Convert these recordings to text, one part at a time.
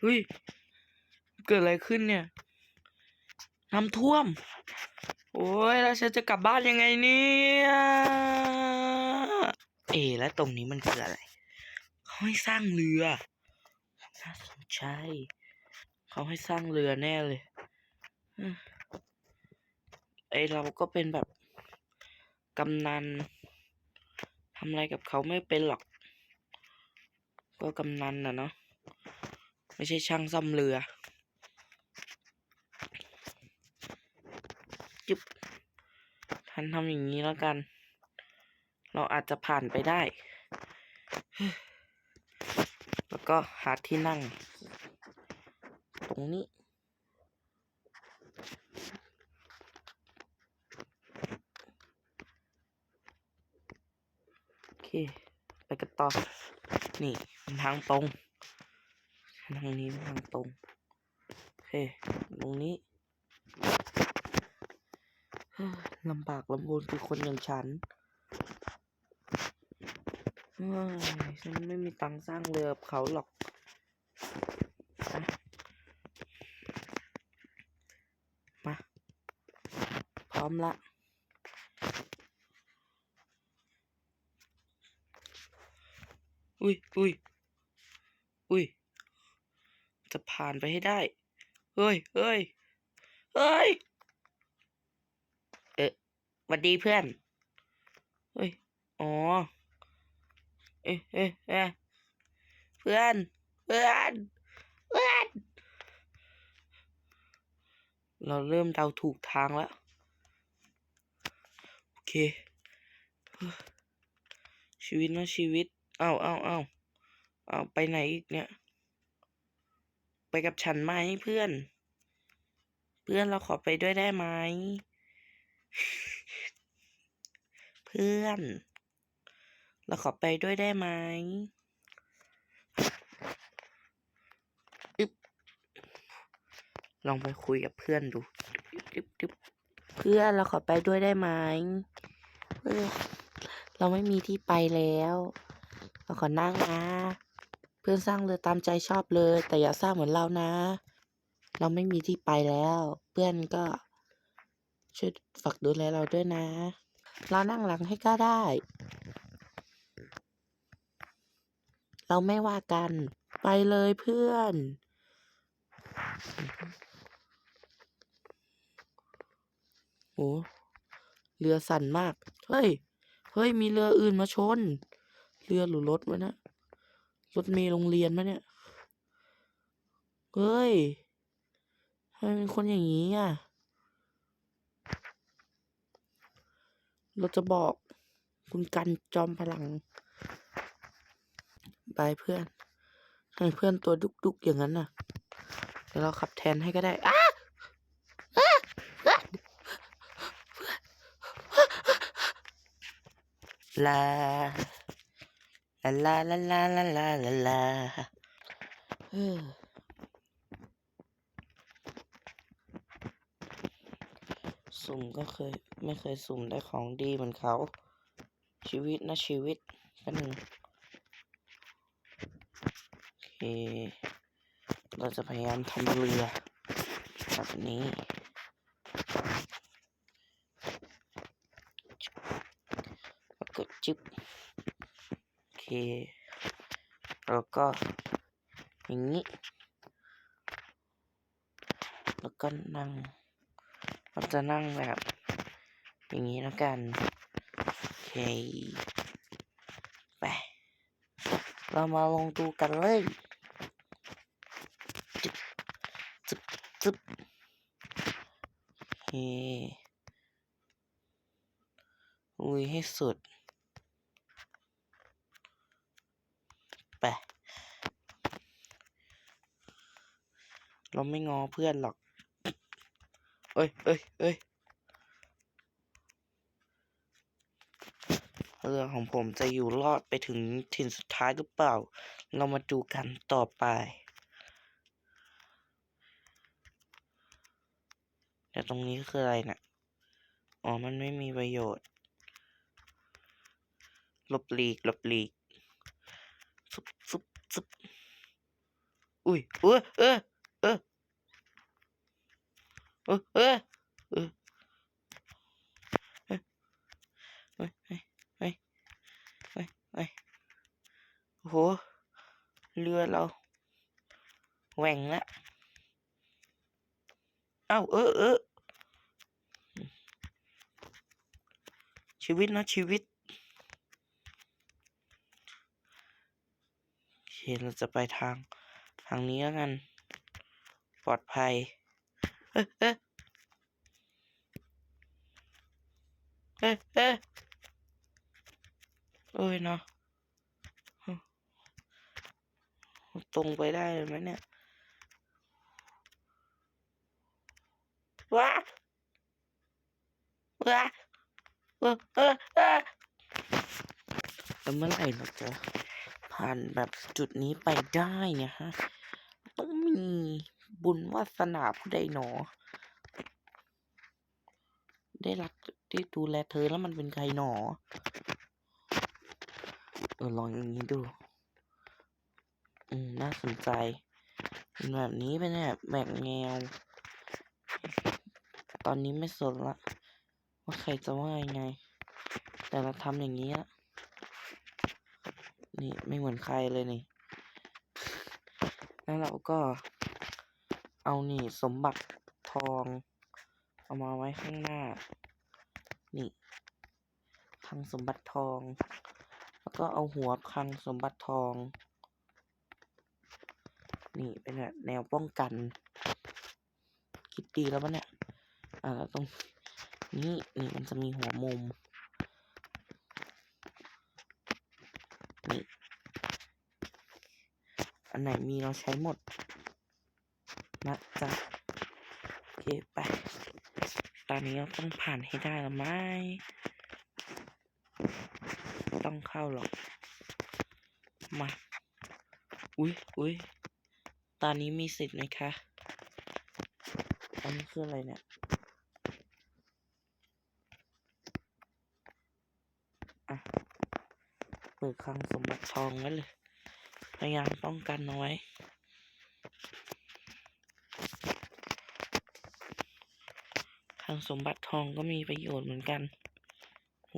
เฮ้ย เกิดอะไรขึ้นเนี่ยน้ำท่วม โอ้ยแล้วฉันจะกลับบ้านยังไงเนี่ยเอแล้วตรงนี้มันคืออะไร เขาให้สร้างเรือน่าสนใจเขาให้สร้างเรือแน่เลยอืมไอเราก็เป็นแบบกำนันทำอะไรกับเขาไม่เป็นหรอก ก็กำนันนะเนาะไม่ใช่ช่างซ่อมเรือจึบท่านทำอย่างนี้แล้วกัน เราอาจจะผ่านไปได้ แล้วก็หาที่นั่ง ตรงนี้ โอเค ไปกันต่อ นี่มันทางตรงทางนี้เป็นทางตรงโอเคตรงนี้ลำบากลำบนคือคนอย่างฉันฉันไม่มีตังค์สร้างเรือกับเขาหรอกมาพร้อมละ อุ้ยอุ้ยอุ้ยจะผ่านไปให้ได้ เฮ้ยเฮ้ยเฮ้ย เอ๊ะหวัดดีเพื่อน เฮ้ย อ๋อ เอ๊ะเอ๊ะเอ๊ะเพื่อน เพื่อน เพื่อน เราเริ่มเดาถูกทางแล้ว โอเค ชีวิตนะชีวิต เอาเอาเอาเอาไปไหนอีกเนี่ย ไปกับฉันไหมเพื่อน เพื่อนเราขอไปด้วยได้ไหม เพื่อน เราขอไปด้วยได้ไหมอึบลองไปคุยกับเพื่อนดูอึบอึบเพื่อนเราขอไปด้วยได้ไหม เพื่อนเราไม่มีที่ไปแล้ว เราขอนั่งนะ เพื่อนสร้างเรือตามใจชอบเลย แต่อย่าสร้างเหมือนเรานะ เราไม่มีที่ไปแล้ว เพื่อนก็ช่วยฝากดูแลเราด้วยนะ เรานั่งหลังให้ก็ได้ เราไม่ว่ากัน ไปเลยเพื่อนโอ้เรือสั่นมาก เฮ้ย เฮ้ย มีเรืออื่นมาชน เรือหรือรถวะนะรถเมล์โรงเรียนมะเนี่ย เฮ้ยทำไมเป็นคนอย่างนี้อะ เราจะบอก คุณกันจอมพลังบายเพื่อนให้เพื่อนตัวดุกๆอย่างนั้นน่ะ เดี๋ยวเราขับแทนให้ก็ได้อ้าอ้าอ้าลา ลาลาลาลาลาลาลาลาสุ่มก็เคย ไม่เคยสุ่มได้ของดีเหมือนเขา ชีวิตนะชีวิตกันหนึ่งโอเค เราจะพยายามทำเรือแบบนี้แล้วก็จิบ เคแล้วก็อย่างนี้ แล้วก็นั่งเราจะนั่งแบบ อย่างนี้แล้วกันโอเคไปเรามาลงดูกันเลยจึบจึบจึบโอเคลุยให้สุด ไป เรา ไม่งอเพื่อนหรอก เอ้ยเอ้ยเอ้ยเรือของผมจะอยู่รอดไปถึงถิ่นสุดท้ายหรือเปล่า เรามาดูกันต่อไป แต่ตรงนี้คืออะไรนะ่ะ อ๋อ มันไม่มีประโยชน์หลบหลีกหลบหลีกซุบซุบซึบอุ้ยเออเออเออ เออเออเออเฮ้ยเฮ้ยเฮ้ยเฮ้ยเฮ้ยเฮ้ยโอ้โห เรือเราแหว่งล้วเอ้าเออเออชีวิตนะชีวิตโอเคเราจะไปทาง ทางนี้แล้วกัน ปลอดภัย โอ้ยเนาะตรงไปได้เลยไหมเนี่ยว้าว้าเออเออเออแล้วเมื่อไหร่เราจะผ่านแบบจุดนี้ไปได้เนี่ยฮะ บุญวาสนาผู้ใดหนอ ได้รักได้ดูแลเธอแล้วมันเป็นใครหนอ เออลองอย่างนี้ดู อืม น่าสนใจ เป็นแบบนี้เป็นแบบแบกแนว ตอนนี้ไม่สนละ ว่าใครจะว่ายังไง แต่เราทำอย่างนี้ละนี่ ไม่เหมือนใครเลยนี่ แล้วเราก็ เอานี่สมบัติทอง เอามาไว้ข้างหน้า นี่คลังสมบัติทอง แล้วก็เอาหัวคลังสมบัติทอง นี่เป็นแบบแนวป้องกัน คิดดีแล้วปะเนี่ยอ่าแล้วตรงนี้นี่มันจะมีหัวมุม นี่ อันไหนมีเราใช้หมด นะจ๊ะโอเคไป ตอนนี้เราต้องผ่านให้ได้แล้วไหมไม่ต้องเข้าหรอก มา อุ้ยอุ้ยตอนนี้มีสิทธิ์ไหมคะ อันนี้คืออะไรเนี่ยอะเปิดคลังสมบัติทองไว้เลย พยายามป้องกันเอาไว้างสมบัติทองก็มีประโยชน์เหมือนกันโห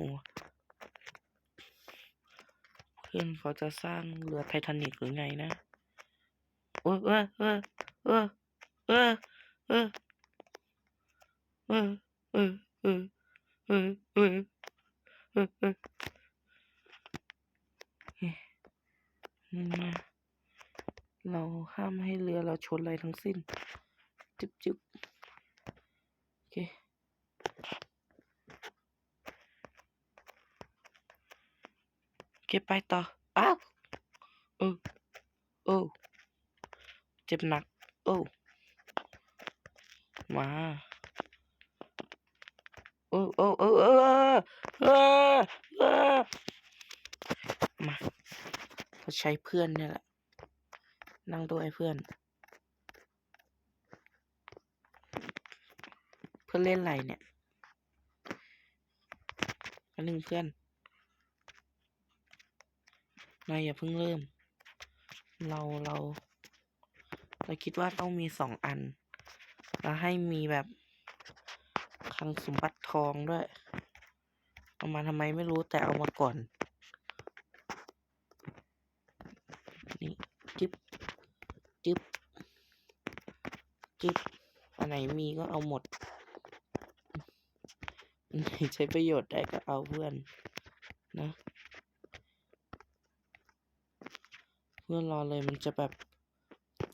เพื่อนเขาจะสร้างเรือไททานิกหรือไงนะเออเออเออเออเออเออเออเออเออเออเออเออเออนั่นนะเราห้ามให้เรือเราชนอะไรทั้งสิ้น จุ๊บจุ๊บโอเค เก็บไปต่อ อ้าวออโอ้เจ็บหนัก โอ้ มา โอ้โอ้โอ้โอ้ออเออเออมาเราใช้เพื่อนเนี่ยแหละ นั่งด้วยเพื่อน เพื่อนเล่นอะไรเนี่ย หนึ่งเพื่อน นายอย่าเพิ่งเริ่ม เราเรา เราคิดว่าต้องมีสองอัน แล้วให้มีแบบคลังสมบัติทองด้วย เอามาทำไมไม่รู้แต่เอามาก่อน นี่จิ๊บจิ๊บจิ๊บอันไหนมีก็เอาหมด ใช้ประโยชน์ได้ก็เอาเพื่อนนะ เพื่อนรอเลยมันจะแบบ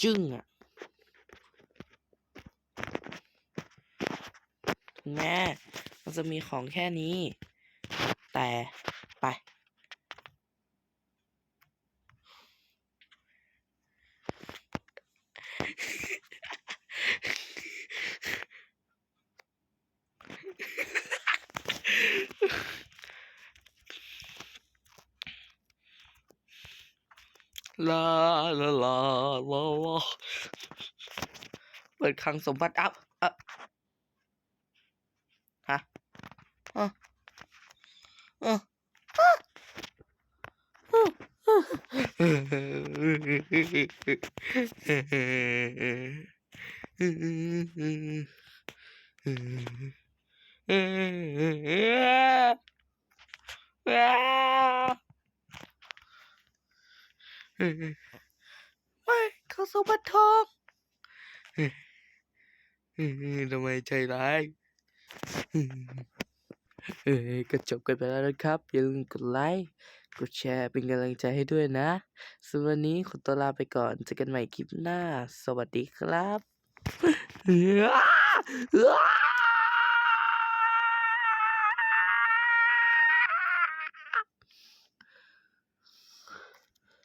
จึ้งอะ่ะถึงแม้มันจะมีของแค่นี้ แต่ไป ลาลาลาลาลาเปิดคลังสมบัติอัพอะฮะออเออเออเออ ไม่เขาสมบัติทองทำไมใจร้ายเอ้ยก็จบกันไปแล้วนะครับ อย่าลืมกดไลค์กดแชร์เป็นกำลังใจให้ด้วยนะสำหรับวันนี้ขอตัวลาไปก่อนเจอกันใหม่คลิปหน้า สวัสดีครับ